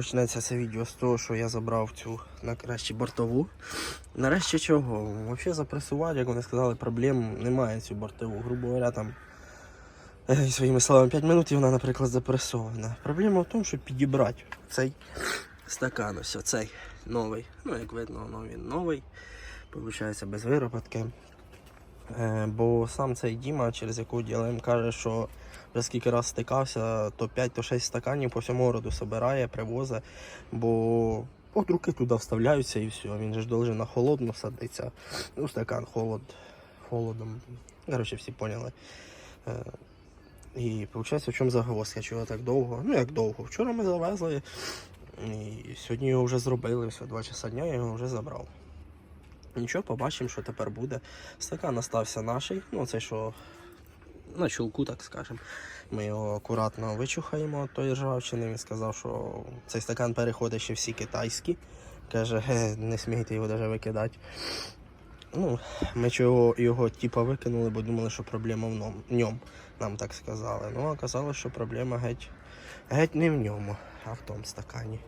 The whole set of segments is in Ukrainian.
почнеться це відео з того, що я забрав цю нарешті бортову. Нарешті чого? Взагалі запресувати, як вони сказали, проблем немає цю бортову. Грубо говоря, там е, своїми словами 5 минут і вона, наприклад, запресована. Проблема в тому, щоб підібрати цей стакан, ось цей новий. Ну, як видно, воно він новий. Получається без вироботки. Е, бо сам цей Діма, через яку ділаємо, каже, що вже скільки раз стикався, то 5 то 6 стаканів по всьому городу собирає, привозить, бо от руки туди вставляються і все. Він же ж должен на холодну садитися. Ну, стакан холод, холодом. Коротше, всі поняли. Е, І виходить, в чому загвоздка, чого так довго? Ну як довго. Вчора ми завезли, і сьогодні його вже зробили, все, 2 часа дня я його вже забрав. Нічого, побачимо, що тепер буде. Стакан остався наший, ну це що на чулку, так скажемо. Ми його акуратно вичухаємо від тої ржавчини. Він сказав, що цей стакан переходить ще всі китайські. Каже, не смійте його навіть викидати. Ну, ми чого його типа викинули, бо думали, що проблема в ньому. нам так сказали. Ну, а оказалось, що проблема геть, геть не в ньому, а в тому стакані.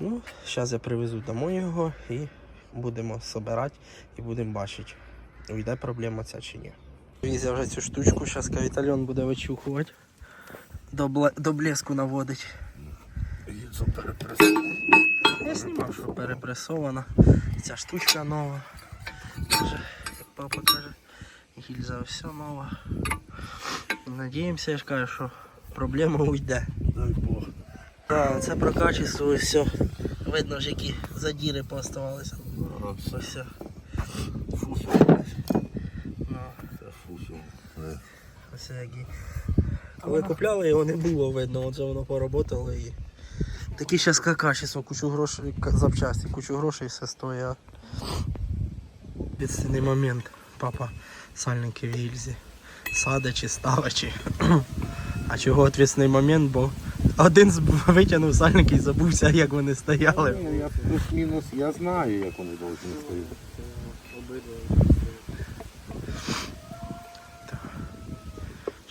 Ну, зараз я привезу домой його і будемо збирати і будемо бачити, уйде проблема ця чи ні. Візя вже цю штучку, зараз кавітальон буде вичухувати. До, бле- до блеску наводить. Я знімав, що перепресована. Ця штучка нова. Каже, як папа каже, гільза все нова. Надіємося, я ж кажу, що проблема уйде. Дай Бог. Так, це про качество і все. Видно ж, які задіри пооставалися. Ось все. Ну, фусу. Е, ось які. Коли купляли, його не було видно, оце воно поработало і. Такі зараз качество, кучу грошей, запчасті, кучу грошей все стоїть. а момент. Папа сальники в гільзі. Садичі, ставичі. А чого відвісний момент, бо один витягнув сальники і забувся, як вони стояли. Ні, я плюс-мінус, я знаю, як вони повинні стояти.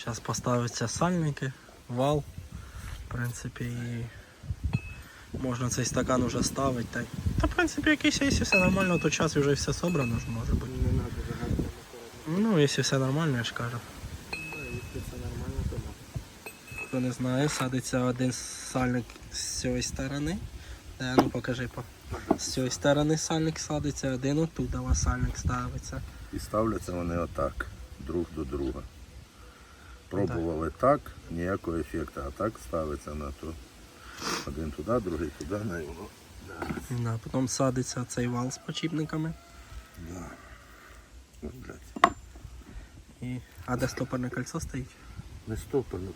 Зараз поставляться сальники, вал. В принципі, і можна цей стакан уже ставити. Та, та в принципі, якийсь, якщо все нормально, то час вже все собрано ж може бути. Не надо загадки Ну, якщо все нормально, я ж кажу. Хто не знає, садиться один сальник з цієї сторони. Де, ну покажи по. З цієї сторони сальник садиться, один отут сальник ставиться. І ставляться вони отак, друг до друга. Пробували так, ніякого ефекту, а так ставиться на то. Один туди, другий туди, на його. Да, потім садиться цей вал з почіпниками. Да. Блядь. І... А де стопорне кольцо стоїть? Не стопорний.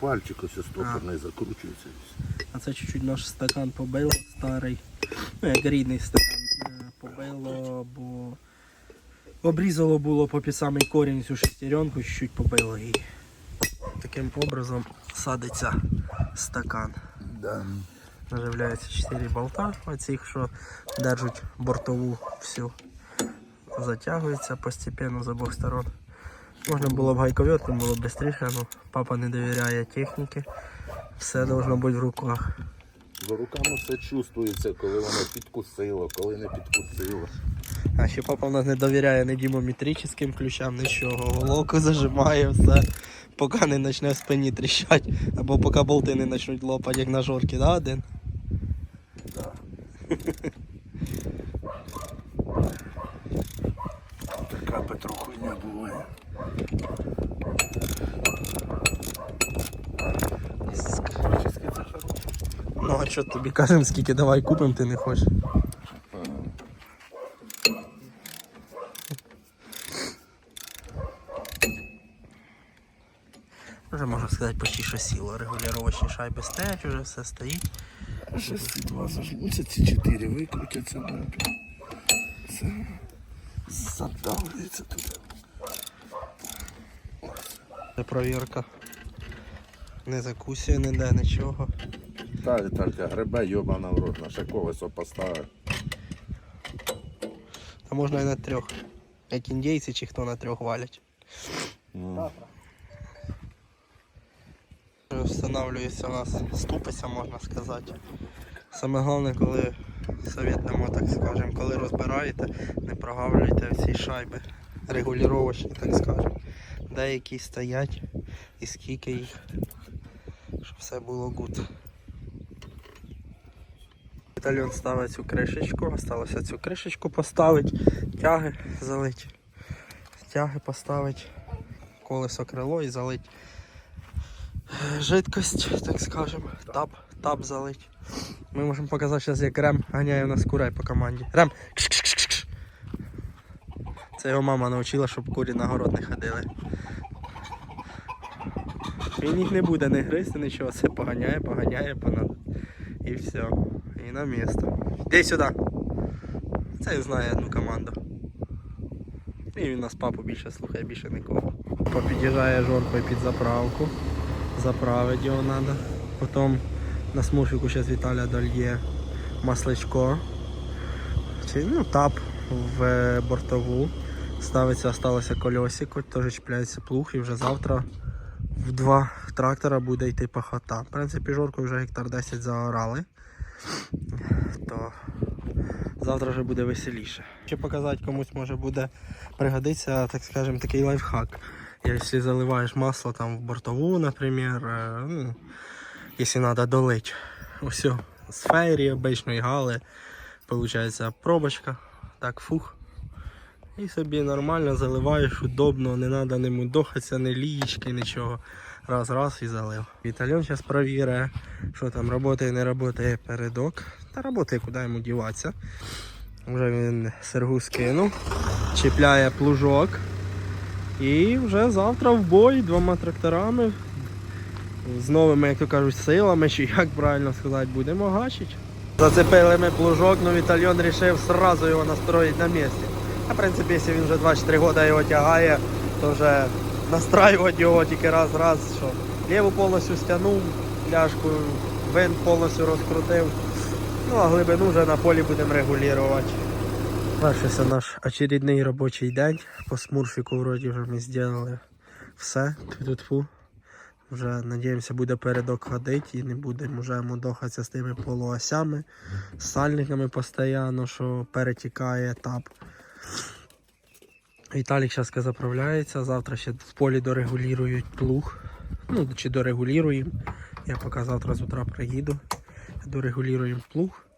Пальчик ось стопорний закручується. А це чуть-чуть наш стакан побило старий. Ну, як рідний стакан е, побило, бо обрізало було по самий корінь цю шестеренку, чуть-чуть побило і таким образом садиться стакан. Да. Наживляється 4 болта, оцих, що держать бортову всю. Затягується постепенно з обох сторон. Можна було б гайковертком, було б швидше, але папа не довіряє техніки. Все должно бути в руках. За руками все чувствується, коли воно підкусило, коли не підкусило. А ще папа в нас не довіряє ні дімометричним ключам, нічого. Головку зажимає все, поки не почне в спині тріщати, або поки болти не почнуть лопати, як на жорки, да, один? Да. Така Петро хуйня буває. Ну а що тобі кажемо, скільки давай купимо, ти не хочеш. Вже можна сказати, почти що сіло. Регулювачні шайби стоять, вже все стоїть. Зараз ці два зажмуться, ці чотири викрутяться добре. Все. Задавлюється туди. Це провірка. Не закусує ніде нічого. Та Віталька гребе, йобана в рот, на ще колесо поставив. А можна і на трьох. Як індійці чи хто на трьох валять. Ну, встановлюється у нас ступиця, можна сказати. Саме головне, коли совєтнемо, так скажемо, коли розбираєте, не прогавлюйте ці шайби. Регулювачні, так скажемо. Деякі стоять і скільки їх, щоб все було гуд. Вітальон ставить цю кришечку, осталося цю кришечку поставити, тяги залить, тяги поставити, колесо крило і залить жидкость, так скажемо, тап, тап залить. Ми можемо показати зараз, як Рем ганяє у нас курей по команді. Рем! Це його мама навчила, щоб курі на город не ходили. Він їх не буде не гризти, нічого, це поганяє, поганяє, понад. І все. І на місто. Іди сюди. Це знає одну команду. І він нас папу більше слухає, більше нікого. Папа під'їжджає жоркою під заправку. Заправить його треба. Потім на смурфіку зараз Віталя дольє масличко. Ну, тап в е, бортову. Ставиться, осталося кольосико, теж чіпляється плуг і вже завтра в два трактора буде йти пахота. В принципі, жоркою вже гектар 10 заорали. То завтра вже буде веселіше. Ще показати комусь може буде пригодиться, так скажемо, такий лайфхак. Якщо заливаєш масло там в бортову, наприклад, е, ну, якщо треба долить. Ось з фейрі обичної гали, виходить пробочка, так фух. І собі нормально заливаєш, удобно, не треба не мудохатися, не лієчки, нічого. Раз, раз і залив. Вітальон зараз перевіряє, що там працює, не працює передок. Та працює, куди йому діватися. Вже він сергу скинув, чіпляє плужок. І вже завтра в бой двома тракторами. З новими, як то кажуть, силами, чи як правильно сказати, будемо гачити. Зацепили ми плужок, але Вітальйон вирішив одразу його настроїти на місці. А в принципі, якщо він вже 24 роки його тягає, то вже настраювати його тільки раз-раз, що ліву повністю стягнув, пляшку, винт повністю розкрутив. Ну а глибину вже на полі будемо регулювати. Завершився наш очередний робочий день. По смурфіку вроді вже ми зробили все. Тьфу-тьфу. Вже надіємося буде передок ходити і не будемо вже мудохатися з тими полуосями, сальниками постійно, що перетікає етап. Віталік зараз заправляється, завтра ще в полі дорегулюють плуг. Ну, чи дорегулюємо. Я поки завтра з утра приїду. Дорегулюємо плуг.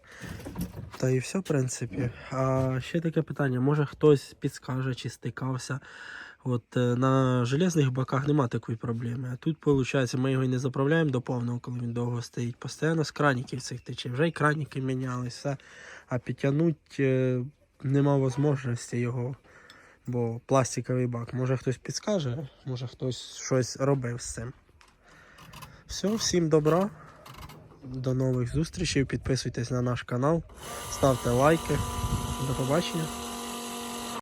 Та і все, в принципі. А ще таке питання: може хтось підскаже чи стикався. От е, на железних баках нема такої проблеми. А тут, виходить, ми його і не заправляємо до повного, коли він довго стоїть. Постійно з краніків цих тече. Вже й краніки міняли, все. А підтягнути е, нема можливості його, бо пластиковий бак. Може хтось підскаже, може хтось щось робив з цим. Все, всім добра. До нових зустрічей. Підписуйтесь на наш канал, ставте лайки. До побачення.